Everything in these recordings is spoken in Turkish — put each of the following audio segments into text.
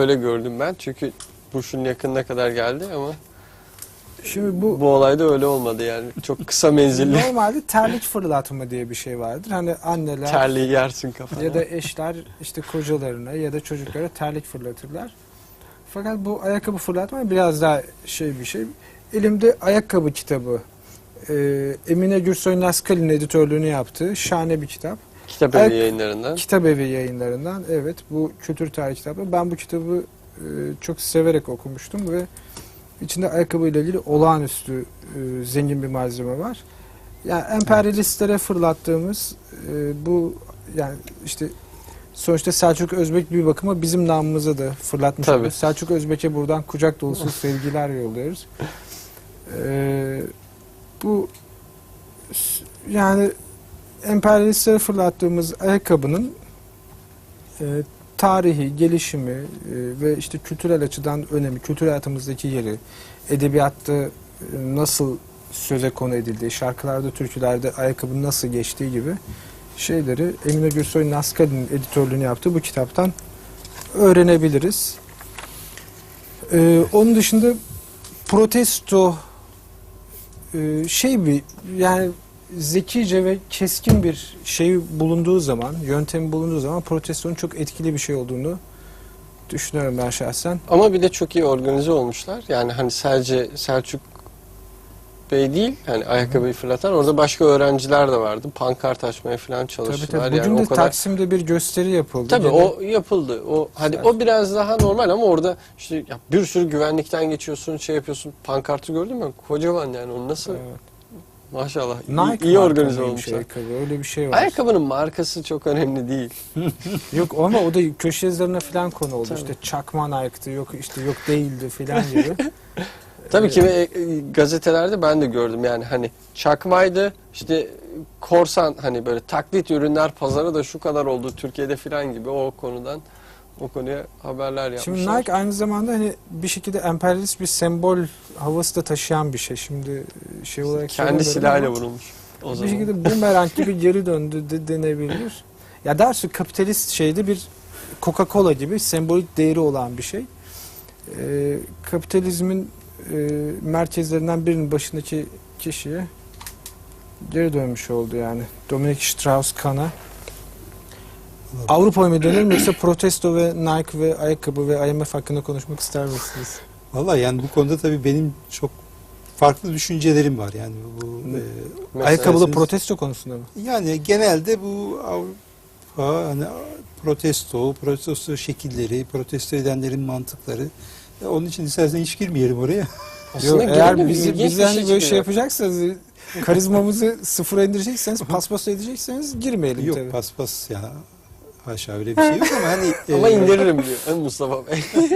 Öyle gördüm ben çünkü Bush'un yakınına kadar geldi ama Şimdi bu bu olayda öyle olmadı yani. Çok kısa menzilli. normalde terlik fırlatma diye bir şey vardır. Hani anneler Terliği yersin kafana. ya da eşler işte kocalarına ya da çocuklara terlik fırlatırlar. Fakat bu ayakkabı fırlatma biraz daha şey bir şey. Elimde ayakkabı kitabı. Ee, Emine Gürsoy Naskal'in editörlüğünü yaptığı şahane bir kitap. Kitap evi yayınlarından. Kitap Evi yayınlarından evet bu kültür tarihi kitabı. Ben bu kitabı e, çok severek okumuştum ve içinde ayakkabı ile ilgili olağanüstü e, zengin bir malzeme var. Yani emperyalistlere fırlattığımız e, bu yani işte sonuçta Selçuk Özbek bir bakıma bizim namımıza da fırlatmış Tabii. Selçuk Özbek'e buradan kucak dolusu sevgiler yolluyoruz. E, bu yani emperyalistlere fırlattığımız ayakkabının e, tarihi, gelişimi e, ve işte kültürel açıdan önemi, kültür hayatımızdaki yeri, edebiyatta e, nasıl söze konu edildiği, şarkılarda, türkülerde ayakkabının nasıl geçtiği gibi şeyleri Emine Gürsoy Naskal'in editörlüğünü yaptığı bu kitaptan öğrenebiliriz. E, onun dışında protesto e, şey bir yani zekice ve keskin bir şey bulunduğu zaman, yöntemi bulunduğu zaman protestonun çok etkili bir şey olduğunu düşünüyorum ben şahsen. Ama bir de çok iyi organize olmuşlar. Yani hani sadece Selçuk Bey değil, hani ayakkabıyı fırlatan orada başka öğrenciler de vardı. Pankart açmaya falan Tabii çalıştılar. tabii. Bugün yani de o kadar Taksim'de bir gösteri yapıldı. Tabii o yapıldı. O hadi Evet. o biraz daha normal ama orada işte ya bir sürü güvenlikten geçiyorsun, şey yapıyorsun. Pankartı gördün mü? Kocaman yani onu nasıl Evet. Maşallah iyi, Nike iyi organize olmuşlar. ayakkabı, öyle bir şey var. Ayakkabının markası çok önemli değil. Yok ama o da köşe yazılarına falan konu oldu. Tabii. İşte çakma Nike'tı, yok işte yok değildi falan gibi. Tabii Ee, ki ve e, gazetelerde ben de gördüm yani hani çakmaydı işte korsan hani böyle taklit ürünler pazarı da şu kadar oldu Türkiye'de filan gibi o konudan o konuya haberler yapmışlar. Şimdi Nike aynı zamanda hani bir şekilde emperyalist bir sembol havası da taşıyan bir şey. Şimdi e, şey olarak kendi silahıyla vurulmuş o bir zaman. şekilde bumerang gibi geri döndü de denebilir. Ya dersi kapitalist şeyde bir Coca-Cola gibi sembolik değeri olan bir şey. Ee, kapitalizmin e, merkezlerinden birinin başındaki kişiye geri dönmüş oldu yani. Dominic Strauss-Kahn'a. Avrupa mı dönelim yoksa protesto ve Nike ve ayakkabı ve IMF hakkında konuşmak ister misiniz? Valla yani bu konuda tabii benim çok farklı düşüncelerim var yani bu e, Ayakkabılı protesto konusunda mı? yani genelde bu Avrupa hani protesto, protesto şekilleri, protesto edenlerin mantıkları. E, onun için istersen hiç girmeyelim oraya. Aslında Yok, eğer bizi, bizi hani böyle şey çıkıyor. yapacaksanız karizmamızı sıfıra indirecekseniz paspas edecekseniz girmeyelim Yok tabii. paspas yani haşa öyle bir şey yok ama hani Ama e, indiririm diyor Mustafa Bey.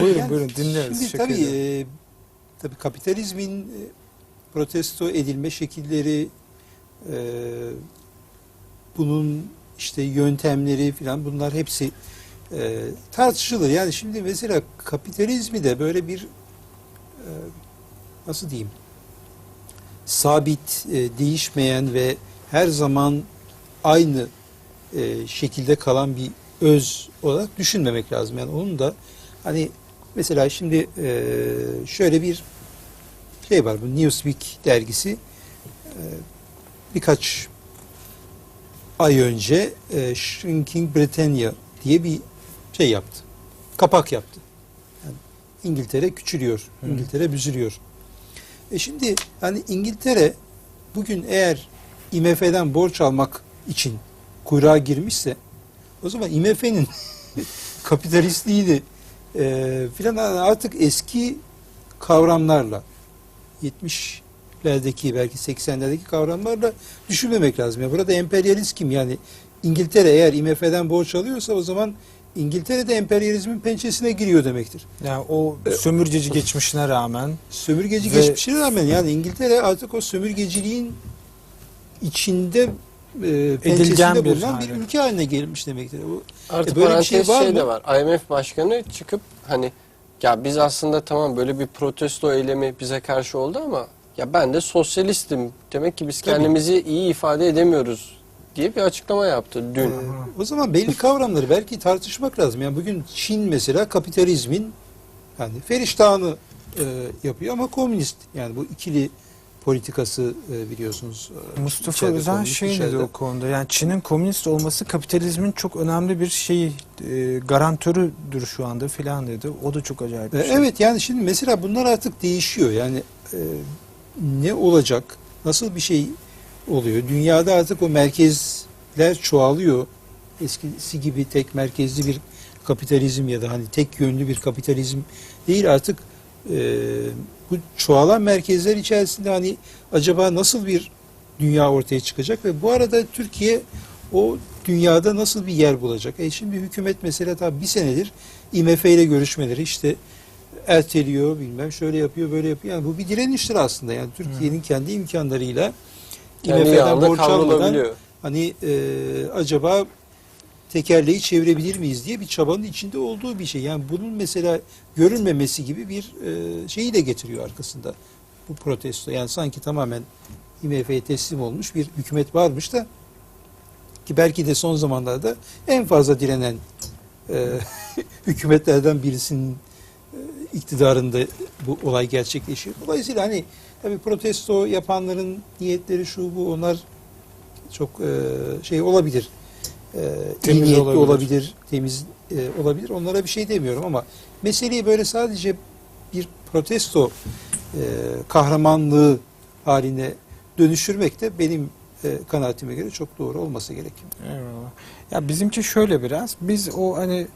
Buyurun Yani buyurun dinliyoruz. Şimdi tabii, e, tabii kapitalizmin e, protesto edilme şekilleri, e, bunun işte yöntemleri falan bunlar hepsi e, tartışılır. Yani şimdi mesela kapitalizmi de böyle bir e, nasıl diyeyim sabit, e, değişmeyen ve her zaman aynı e, şekilde kalan bir öz olarak düşünmemek lazım. Yani onun da hani mesela şimdi e, şöyle bir şey var bu Newsweek dergisi e, birkaç ay önce e, Shrinking Britannia diye bir şey yaptı. Kapak yaptı. Yani İngiltere küçülüyor. Hı. İngiltere büzülüyor. E şimdi hani İngiltere bugün eğer IMF'den borç almak için kuyruğa girmişse o zaman IMF'nin kapitalistliğini e, filan artık eski kavramlarla 70'lerdeki belki 80'lerdeki kavramlarla düşünmemek lazım. Ya burada emperyalist kim? Yani İngiltere eğer IMF'den borç alıyorsa o zaman İngiltere de emperyalizmin pençesine giriyor demektir. Yani o sömürgeci geçmişine rağmen Sömürgeci Ve- geçmişine rağmen yani İngiltere artık o sömürgeciliğin içinde e, pençesinde bir bir ülke haline gelmiş demektir. Bu Artık E böyle bir şey şey, var mı? de var. IMF başkanı çıkıp hani ya biz aslında tamam böyle bir protesto eylemi bize karşı oldu ama ya ben de sosyalistim. Demek ki biz Tabii. kendimizi iyi ifade edemiyoruz diye bir açıklama yaptı dün. Aha. O zaman belli kavramları belki tartışmak lazım. Yani bugün Çin mesela kapitalizmin yani feriştahını e, yapıyor ama komünist. Yani bu ikili politikası e, biliyorsunuz. e, Mustafa içeride Özen şey dedi dışarıda. o konuda. Yani Çin'in komünist olması kapitalizmin çok önemli bir şeyi e, garantörüdür şu anda filan dedi. O da çok acayip bir E, şey. Evet yani şimdi mesela bunlar artık değişiyor. Yani e, ne olacak? Nasıl bir şey oluyor? Dünyada artık o merkezler çoğalıyor. Eskisi gibi tek merkezli bir kapitalizm ya da hani tek yönlü bir kapitalizm değil artık e, bu çoğalan merkezler içerisinde hani acaba nasıl bir dünya ortaya çıkacak ve bu arada Türkiye o dünyada nasıl bir yer bulacak? E şimdi hükümet mesela tabii bir senedir IMF ile görüşmeleri işte erteliyor bilmem şöyle yapıyor böyle yapıyor. Yani bu bir direniştir aslında. Yani Türkiye'nin kendi imkanlarıyla Kendi IMF'den borç almadan hani e, acaba tekerleği çevirebilir miyiz diye bir çabanın içinde olduğu bir şey. Yani bunun mesela görünmemesi gibi bir e, şeyi de getiriyor arkasında bu protesto. Yani sanki tamamen IMF'ye teslim olmuş bir hükümet varmış da ki belki de son zamanlarda en fazla direnen e, hükümetlerden birisinin e, iktidarında bu olay gerçekleşiyor. Dolayısıyla hani tabii protesto yapanların niyetleri şu bu onlar çok şey olabilir. E, iyi Temiz niyetli olabilir. olabilir, temiz e, olabilir. Onlara bir şey demiyorum ama meseleyi böyle sadece bir protesto e, kahramanlığı haline dönüştürmek de benim e, kanaatime göre çok doğru olması gerekiyor. Eyvallah. Ya bizimki şöyle biraz. Biz o hani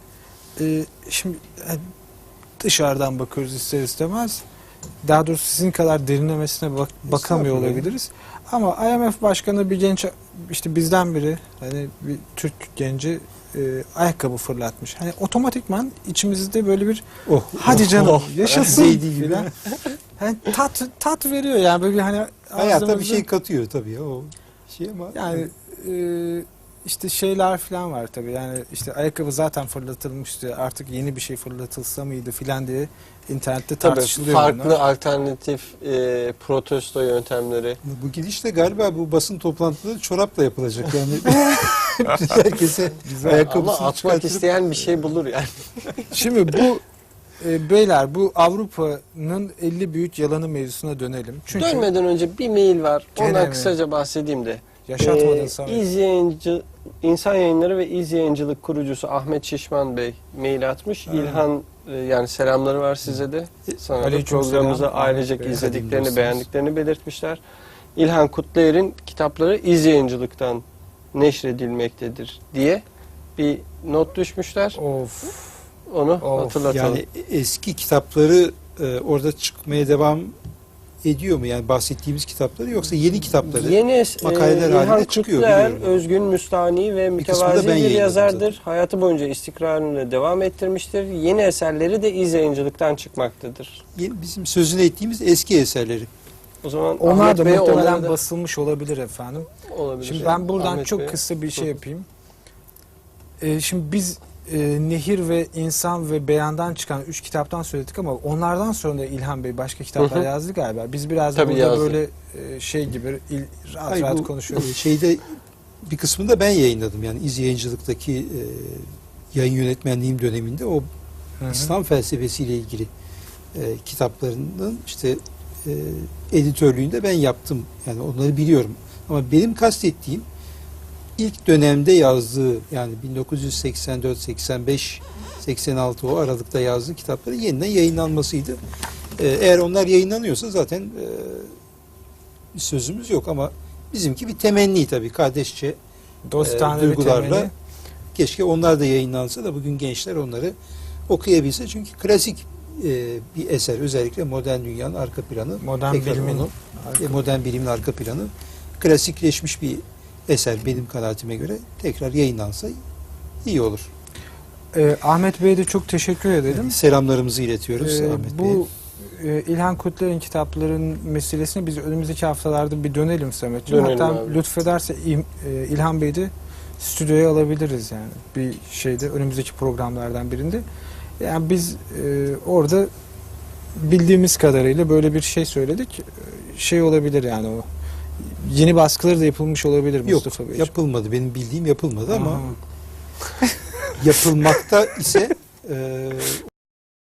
e, şimdi e, dışarıdan bakıyoruz ister istemez. Daha doğrusu sizin kadar derinlemesine bak, bakamıyor olabiliriz. Ama IMF başkanı bir genç işte bizden biri hani bir Türk genci e, ayakkabı fırlatmış. Hani otomatikman içimizde böyle bir Oh, hadi canım oh, yaşasın Zeydi gibi. Hani tat tat veriyor yani böyle bir hani Hayata bir şey katıyor tabii ya o şey ama yani e, işte şeyler falan var tabii yani işte ayakkabı zaten fırlatılmıştı artık yeni bir şey fırlatılsa mıydı filan diye internette Tabii tartışılıyor farklı bunlar. alternatif e, protesto yöntemleri. bu gidişle galiba bu basın toplantıları çorapla yapılacak yani herkese Ama ayakkabısını atmak isteyen bir şey bulur yani. Şimdi bu e, beyler bu Avrupa'nın 50 büyük yalanı mevzusuna dönelim. Çünkü Dönmeden önce bir mail var. Gene Ondan mi? kısaca bahsedeyim de. yaşatmadın Ee, sana. İzleyici, İnsan Yayınları ve İz Yayıncılık kurucusu Ahmet Şişman Bey mail atmış. Ha. İlhan e, yani selamları var size de. Sana da programımızı selam. Ahmet ailecek Bey. izlediklerini, beğendiklerini belirtmişler. İlhan Kutlayer'in kitapları İz Yayıncılık'tan neşredilmektedir diye bir not düşmüşler. Of. Onu Of, hatırlatalım. yani eski kitapları e, orada çıkmaya devam ediyor mu yani bahsettiğimiz kitapları yoksa yeni kitapları Yeni es- makaleler e, halinde İlhan çıkıyor, biliyorum. özgün, müstahni ve mütevazi ben bir yazardır. zaten. Hayatı boyunca istikrarını devam ettirmiştir. Yeni eserleri de iz yayıncılıktan çıkmaktadır. yeni- bizim sözünü ettiğimiz eski eserleri. O zaman Onlar Ahmet da muhtemelen da basılmış olabilir efendim. olabilir. Şimdi ben buradan Ahmet çok Bey'e. kısa bir şey yapayım. Ee, şimdi biz e, Nehir ve İnsan ve Beyan'dan çıkan üç kitaptan söyledik ama onlardan sonra da İlhan Bey başka kitaplar Hı hı. yazdı galiba. Biz biraz Tabii burada yazdı. böyle e, şey gibi il, rahat Hayır, rahat bu, konuşuyoruz. e, Şeyde bir kısmını da ben yayınladım yani iz yayıncılıktaki e, yayın yönetmenliğim döneminde o Hı hı. İslam felsefesiyle ilgili e, kitaplarının işte e, editörlüğünde ben yaptım. Yani onları biliyorum. Ama benim kastettiğim ilk dönemde yazdığı yani 1984, 85, 86 o aralıkta yazdığı kitapları yeniden yayınlanmasıydı. E, eğer onlar yayınlanıyorsa zaten e, bir sözümüz yok ama bizimki bir temenni tabii kardeşçe Dostane e, bir duygularla temenni. keşke onlar da yayınlansa da bugün gençler onları okuyabilse. Çünkü klasik e, bir eser özellikle modern dünyanın arka planı. Modern bilimin onu, e, modern bilimin arka planı klasikleşmiş bir eser benim kanaatime göre tekrar yayınlansa iyi olur. Ee, Ahmet Bey'e de çok teşekkür edelim. Selamlarımızı iletiyoruz Ee, Ahmet Bey'e. bu e, İlhan Kutlar'ın kitapların meselesine biz önümüzdeki haftalarda bir dönelim Samet'ciğim. Dönelim Hatta abi. lütfederse e, İlhan Bey'i de stüdyoya alabiliriz yani. Bir şeyde önümüzdeki programlardan birinde. Yani biz e, orada bildiğimiz kadarıyla böyle bir şey söyledik. E, Şey olabilir yani o Yeni baskıları da yapılmış olabilir Yok Mustafa Bey. yapılmadı. Benim bildiğim yapılmadı ama Aha. yapılmakta ise e,